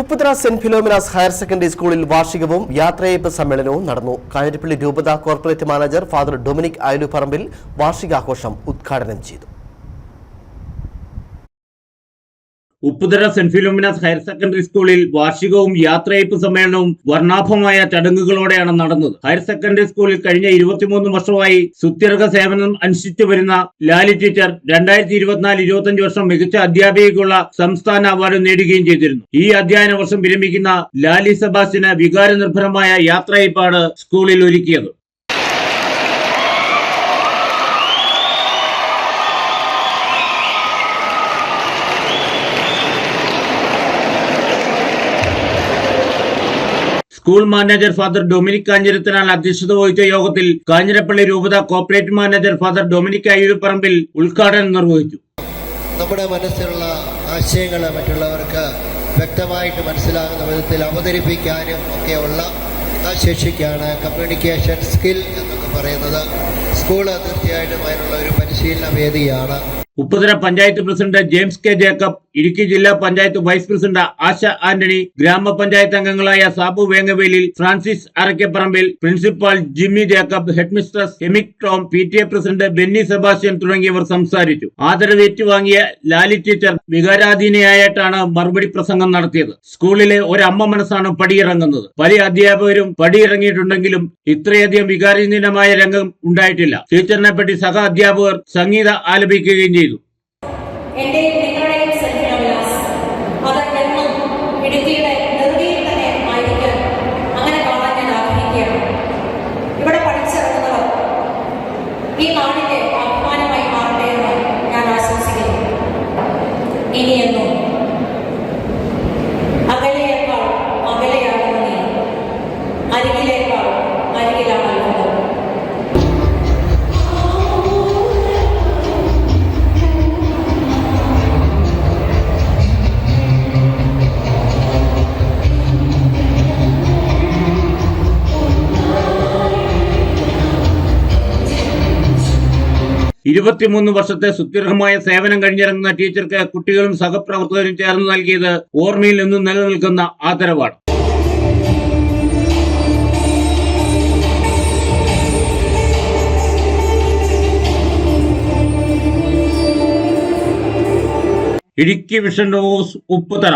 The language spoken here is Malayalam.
Upputhara saint Philomena's higher secondary സ്കൂളിൽ വാർഷികവും യാത്രയയപ്പ് സമ്മേളനവും നടന്നു. കാഞ്ഞിരപ്പള്ളി രൂപത corporate manager father Dominic Ayaluparambil വാർഷികാഘോഷം ഉദ്ഘാടനം ചെയ്തു. Upputhara saint Philomena's higher secondary സ്കൂളിൽ വാർഷികവും യാത്രയപ്പ് സമ്മേളനവും വർണാഭമായ ചടങ്ങുകളോടെയാണ് നടന്നത്. ഹയർ സെക്കൻഡറി സ്കൂളിൽ കഴിഞ്ഞ ഇരുപത്തിമൂന്ന് വർഷമായി സുത്യർഹ സേവനം അനുഷ്ഠിച്ചു വരുന്ന ലാലി ടീച്ചർ രണ്ടായിരത്തി ഇരുപത്തിനാല് ഇരുപത്തിയഞ്ച് വർഷം മികച്ച അധ്യാപികയ്ക്കുള്ള സംസ്ഥാന അവാർഡ് നേടുകയും ചെയ്തിരുന്നു. ഈ അധ്യയന വർഷം വിരമിക്കുന്ന ലാലി സെബാസ്റ്റിന് വികാരനിർഭരമായ യാത്രയപ്പാണ് സ്കൂളിൽ ഒരുക്കിയത്. School manager father Dominic Kanjirathinal അധ്യക്ഷത വഹിച്ച യോഗത്തിൽ കാഞ്ഞിരപ്പള്ളി രൂപത corporate manager father Dominic Ayyupparambil ഉദ്ഘാടനം നിർവഹിച്ചു. നമ്മുടെ മനസ്സിലുള്ള ആശയങ്ങൾ മറ്റുള്ളവർക്ക് വ്യക്തമായിട്ട് മനസ്സിലാകുന്ന വിധത്തിൽ അവതരിപ്പിക്കാനും ഒക്കെയുള്ള ആ ശേഷിക്കാണ് കമ്മ്യൂണിക്കേഷൻ സ്കിൽ എന്നൊക്കെ പറയുന്നത്. സ്കൂൾ തീർച്ചയായിട്ടും അതിനുള്ള ഒരു പരിശീലന വേദിയാണ്. Upputhara panchayat president James K Jacob Idukki ജില്ലാ panchayat vice president Asha Antony ഗ്രാമപഞ്ചായത്ത് അംഗങ്ങളായ Sabu Vengavelil Francis Arakkaparambil principal Jimmy Jacob headmistress എമിക് Tom P T A president Benny Sebastian തുടങ്ങിയവർ സംസാരിച്ചു. ആദരവ് ഏറ്റുവാങ്ങിയ ലാലി ടീച്ചർ വികാരാധീനയായിട്ടാണ് മറുപടി പ്രസംഗം നടത്തിയത്. സ്കൂളിലെ ഒരു അമ്മ മനസ്സാണ് പടിയിറങ്ങുന്നത്. പല അധ്യാപകരും പടിയിറങ്ങിയിട്ടുണ്ടെങ്കിലും ഇത്രയധികം വികാരാധീനമായ രംഗം ഉണ്ടായിട്ടില്ല. ടീച്ചറിനെ പറ്റി സഹ അധ്യാപകർ സംഗീത ആലപിക്കുകയും ചെയ്തു. എന്റെയും ഇരുപത്തിമൂന്ന് വർഷത്തെ സുത്യർഹമായ സേവനം കഴിഞ്ഞിറങ്ങുന്ന ടീച്ചർക്ക് കുട്ടികളും സഹപ്രവർത്തകരും ചേർന്ന് നൽകിയത് ഓർമ്മയിൽ നിന്നും നിലനിൽക്കുന്ന ആദരവാണ്. Idukki vision news Upputhara.